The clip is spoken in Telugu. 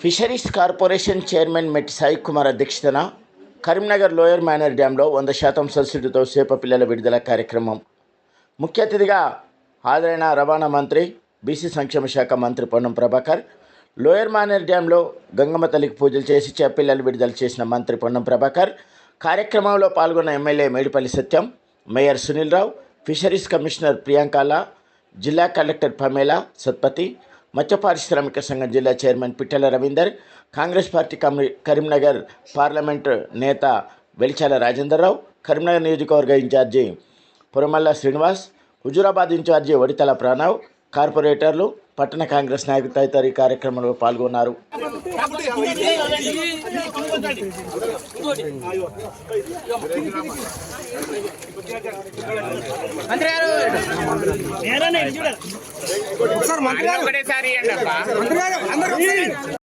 Fisheries corporation chairman Met Sai Kumar అధ్యక్షతన కరీంనగర్ లోయర్ మేనర్ డ్యాంలో వంద శాతం సబ్సిడీతో చేప పిల్లల విడుదల కార్యక్రమం. ముఖ్య అతిథిగా హాజరైన రవాణా మంత్రి బీసీ సంక్షేమ శాఖ మంత్రి పొన్నం ప్రభాకర్ లోయర్ మేనర్ డ్యాంలో గంగమ్మ తల్లికి పూజలు చేసి చేపపిల్లలు విడుదల చేసిన మంత్రి పొన్నం ప్రభాకర్ కార్యక్రమంలో పాల్గొన్న MLA Medipalli Satyam mayor Sunil Rao fisheries commissioner ప్రియాంకాల జిల్లా కలెక్టర్ పమేలా సత్పతి మత్స్య పారిశ్రామిక సంఘం జిల్లా చైర్మన్ పిట్టల రవీందర్ కాంగ్రెస్ పార్టీ కమి కరీంనగర్ పార్లమెంటు నేత వెలిచాల రాజేందర్రావు కరీంనగర్ నియోజకవర్గ ఇన్ఛార్జి పురమల్ల శ్రీనివాస్ హుజురాబాద్ ఇన్ఛార్జి వడితల ప్రణవ్ కార్పొరేటర్లు పట్టణ కాంగ్రెస్ నాయకులు తదితర ఈ కార్యక్రమంలో పాల్గొన్నారు. మంత్రి గారు